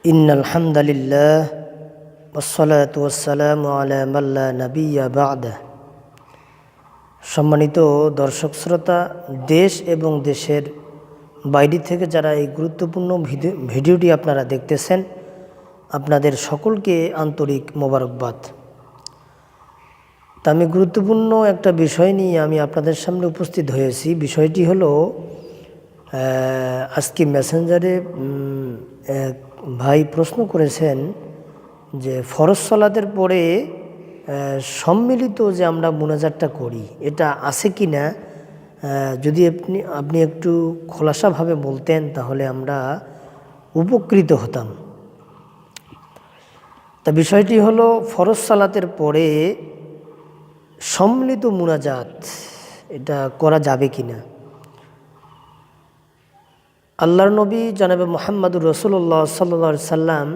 إن الحمد لله والصلاة والسلام على من لا نبي بعده সম্মানিত দর্শক শ্রোতা দেশ এবং দেশের বাইরে থেকে যারা এই গুরুত্বপূর্ণ ভিডিও ভিডিওটি আপনারা দেখতেছেন আপনাদের সকলকে আন্তরিক মোবারকবাদ তা আমি গুরুত্বপূর্ণ একটা বিষয় নিয়ে আমি আপনাদের সামনে উপস্থিত হয়েছি বিষয়টি হলো আহ, আজকে মেসেঞ্জারে উম, এক ভাই প্রশ্ন করেছেন যে ফরজ সলাতের পরে সম্মিলিত যে আমরা মোনাজাতটা করি, এটা আছে কি না যদি আপনি আপনি একটু খোলাসাভাবে বলতেন তাহলে আমরা উপকৃত হতাম। তা বিষয়টি হলো, ফরজ সালাতের পরে সম্মিলিত মুনাজাত, এটা করা যাবে কি না আল্লাহর নবী জনাবে মোহাম্মদুর রসুল্লাহ সাল্লা সাল্লাম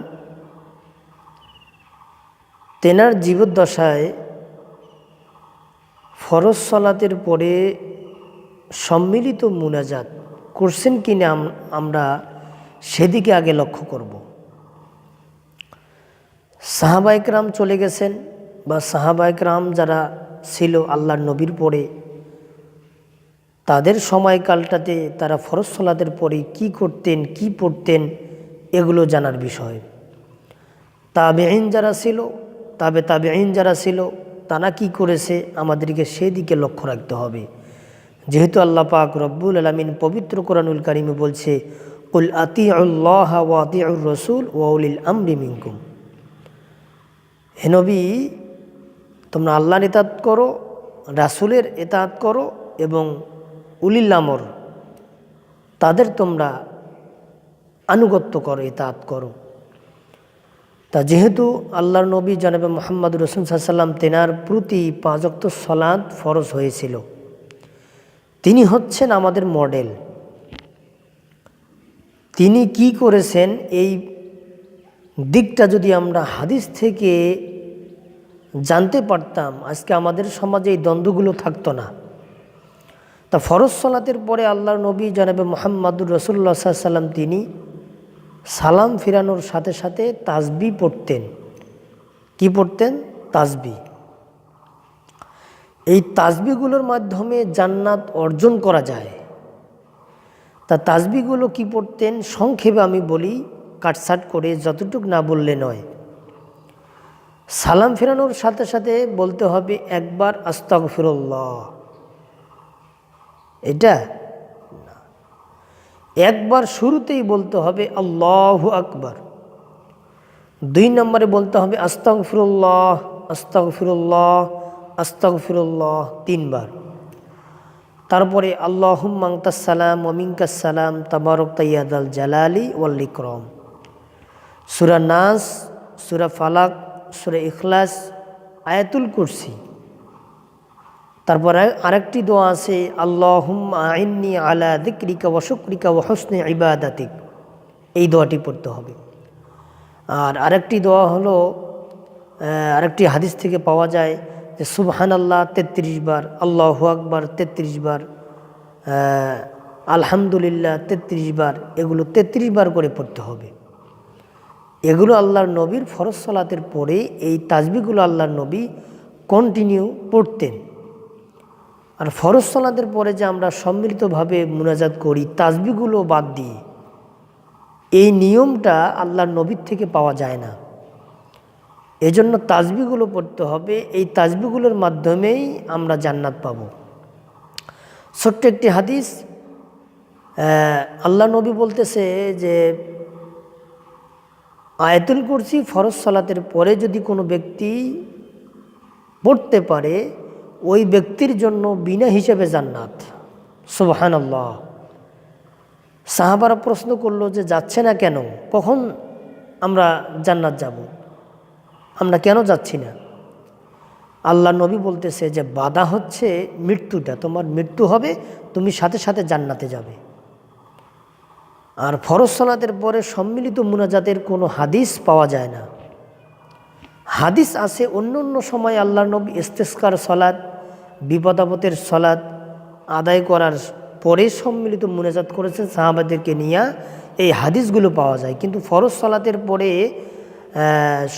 তেনার জীবদ্দশায় ফরজ সলাতের পরে সম্মিলিত মুনাজাত করছেন কি না আম- আমরা সেদিকে আগে লক্ষ্য করব। সাহাবাইকরাম চলে গেছেন বা সাহাবাইকরাম যারা ছিল আল্লাহর নবীর পরে তাদের সময়কালটাতে তারা ফরজ সলাতের পরে কি করতেন, কি পড়তেন, এগুলো জানার বিষয়। তাবে আইন যারা ছিল, তাবে তাবে আইন যারা ছিল, তারা কি করেছে, আমাদেরকে সেদিকে লক্ষ্য রাখতে হবে। যেহেতু আল্লাহ পাক রব্বুল আলমিন পবিত্র কোরআনুল কারিমে বলছে উল আতি আল্লাহ ওয়াতি রসুল ওয়াউলিল আমরি মিঙ্কুম হে নবী, তোমরা আল্লাহর এতাত করো, রাসুলের এতাত করো এবং উলিল্লামর তাদের তোমরা আনুগত্য করো এতাত করো। তা যেহেতু আল্লাহর নবী জানাবে মোহাম্মদ রসুল সাল্লাম তেনার প্রতি পাঁচক্ত সলাদ ফরজ হয়েছিল। তিনি হচ্ছেন আমাদের মডেল। তিনি কি করেছেন, এই দিকটা যদি আমরা হাদিস থেকে জানতে পারতাম, আজকে আমাদের সমাজে এই দ্বন্দ্বগুলো থাকতো না। তা ফরজ সলাতের পরে আল্লাহর নবী জানাবে মোহাম্মদুর রসুল্লা সাল্লাম তিনি সালাম ফিরানোর সাথে সাথে তাজবি পড়তেন। কি পড়তেন? তাজবি এই তাজবিগুলোর মাধ্যমে জান্নাত অর্জন করা যায়। তা তাজবিগুলো কি পড়তেন? সংক্ষেপে আমি বলি কাটসাট করে যতটুক না বললে নয়। সালাম ফেরানোর সাথে সাথে বলতে হবে একবার আস্তাক ফিরল্লাহ এটা। একবার শুরুতেই বলতে হবে আল্লাহ আকবার। দুই নম্বরে বলতে হবে আস্তাক ফিরুল্লাহ আস্তাক ফিরুল্লাহ আস্তাক ফিরুল্লাহ তিনবার তারপরে আল্লাহ মাংতাসালাম ওমিঙ্কাসালাম তাবারক তাইয়াদ আল জালালি ওয়াল ইকরম। সুরা নাস, সুরা ফালাক, সুরা ইখলাস, আয়াতুল কুরসি। তারপরে আরেকটি দোয়া আছে আল্লাহুম আইন্নি আলা দিক্রিকা ওয়া শুক্রিকা ওয়া হসনে ইবাদাতিক। এই দোয়াটি পড়তে হবে। আর আরেকটি দোয়া হলো আরেকটি হাদিস থেকে পাওয়া যায় যে সুবহান আল্লাহ তেত্রিশ বার, আল্লাহ আকবার তেত্রিশ বার আলহামদুলিল্লাহ তেত্রিশ বার। এগুলো তেত্রিশ বার করে পড়তে হবে। এগুলো আল্লাহর নবীর ফরজ সলাতের পরে এই তাজবিগুলো আল্লাহর নবী কন্টিনিউ পড়তেন। আর ফরজ সলাতের পরে যে আমরা সম্মিলিতভাবে মুনাজাত করি তাজবিগুলো বাদ দিয়ে, এই নিয়মটা আল্লাহর নবীর থেকে পাওয়া যায় না। এজন্য তাজবিগুলো পড়তে হবে, এই তাজবিগুলোর মাধ্যমেই আমরা জান্নাত পাব। ছোট্ট একটি হাদিস আল্লাহ নবী বলতেছে যে, আয়াতুল কুরসি ফরজ সালাতের পরে যদি কোনো ব্যক্তি পড়তে পারে ওই ব্যক্তির জন্য বিনা হিসেবে জান্নাত। সুবহান আল্লাহ সাহাবারা প্রশ্ন করল যে, যাচ্ছে না কেন? কখন আমরা জান্নাত যাব? আমরা কেন যাচ্ছি না? আল্লাহ নবী বলতেছে যে, বাধা হচ্ছে মৃত্যুটা। তোমার মৃত্যু হবে, তুমি সাথে সাথে জান্নাতে যাবে। আর ফরজ পরে সম্মিলিত মুনাজাতের কোনো হাদিস পাওয়া যায় না। হাদিস আছে অন্য অন্য সময় আল্লাহ নবী ইস্তেস্কার সলাদ বিপদাপতের সলাদ আদায় করার পরে সম্মিলিত মুনাজাত করেছেন সাহাবাদেরকে নিয়ে এই হাদিসগুলো পাওয়া যায়। কিন্তু ফরজ সলাতের পরে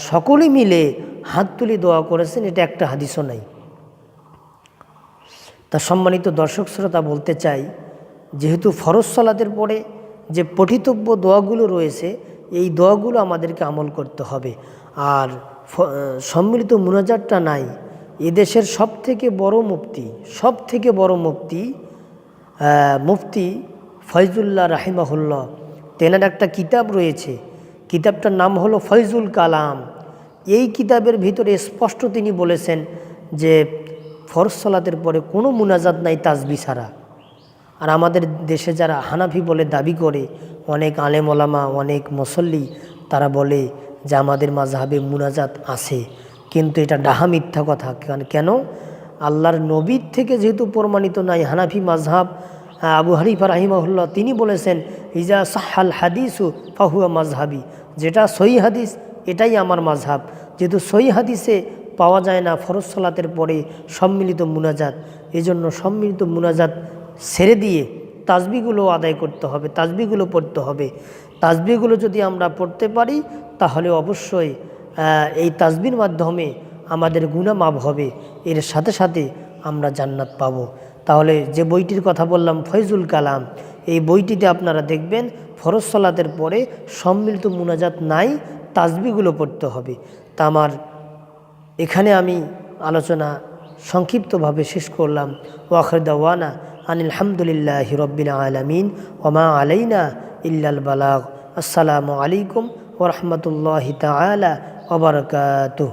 সকলে মিলে হাত তুলে দোয়া করেছেন, এটা একটা হাদিসও নাই। তা সম্মানিত দর্শক শ্রোতা বলতে চাই, যেহেতু ফরজ সলাতের পরে যে পঠিতব্য দোয়াগুলো রয়েছে, এই দোয়াগুলো আমাদেরকে আমল করতে হবে। আর সম্মিলিত মুনাজাতটা নাই এদেশের সব থেকে বড় মুফতি সব থেকে বড় মুফতি মুফতি ফয়জুল্লাহ রাহিমাহুল্লাহ। তেনার একটা কিতাব রয়েছে, কিতাবটার নাম হলো ফয়জুল কালাম। এই কিতাবের ভিতরে স্পষ্ট তিনি বলেছেন যে, ফরজ সালাতের পরে কোনো মুনাজাত নাই তাজবি ছাড়া। আর আমাদের দেশে যারা হানাফি বলে দাবি করে, অনেক আলেম ওলামা, অনেক মুসল্লি, তারা বলে যে আমাদের মাঝহাবে মুনাজাত আছে। কিন্তু এটা ডাহা মিথ্যা কথা। কেন- কেন? আল্লাহর নবীর থেকে যেহেতু প্রমাণিত নাই হানাফি মাঝহাব আহ, আবু হানিফা রাহিমাহুল্লাহ তিনি বলেছেন ইজা সাহাল হাদিসু ফাহুয়া মাঝহাবি যেটা সই হাদিস এটাই আমার মাঝহাব যেহেতু সই হাদিসে পাওয়া যায় না ফরজ সালাতের পরে সম্মিলিত মুনাজাত এজন্য সম্মিলিত মুনাজাত ছেড়ে দিয়ে তাজবিগুলো আদায় করতে হবে তাজবিগুলো পড়তে হবে। তাজবিগুলো যদি আমরা পড়তে পারি তাহলে অবশ্যই এই তাজবির মাধ্যমে আমাদের গুণা মাপ হবে। এর সাথে সাথে আমরা জান্নাত পাবো। তাহলে যে বইটির কথা বললাম, ফয়জুল কালাম, এই বইটিতে আপনারা দেখবেন ফরজ সালাতের পরে সম্মিলিত মুনাজাত নাই তাজবিগুলো পড়তে হবে। তা আমার এখানে আমি আলোচনা সংক্ষিপ্তভাবে শেষ করলাম। ওয়াখর দাওয়ানা আনিল হামদুলিল্লাহ রব্বিল আলমিন ওমা আলাইনা ইল্লাল বালাগ। আসসালামু আলাইকুম ওরহমতুল্লাহ তালা ওবরকাতুহ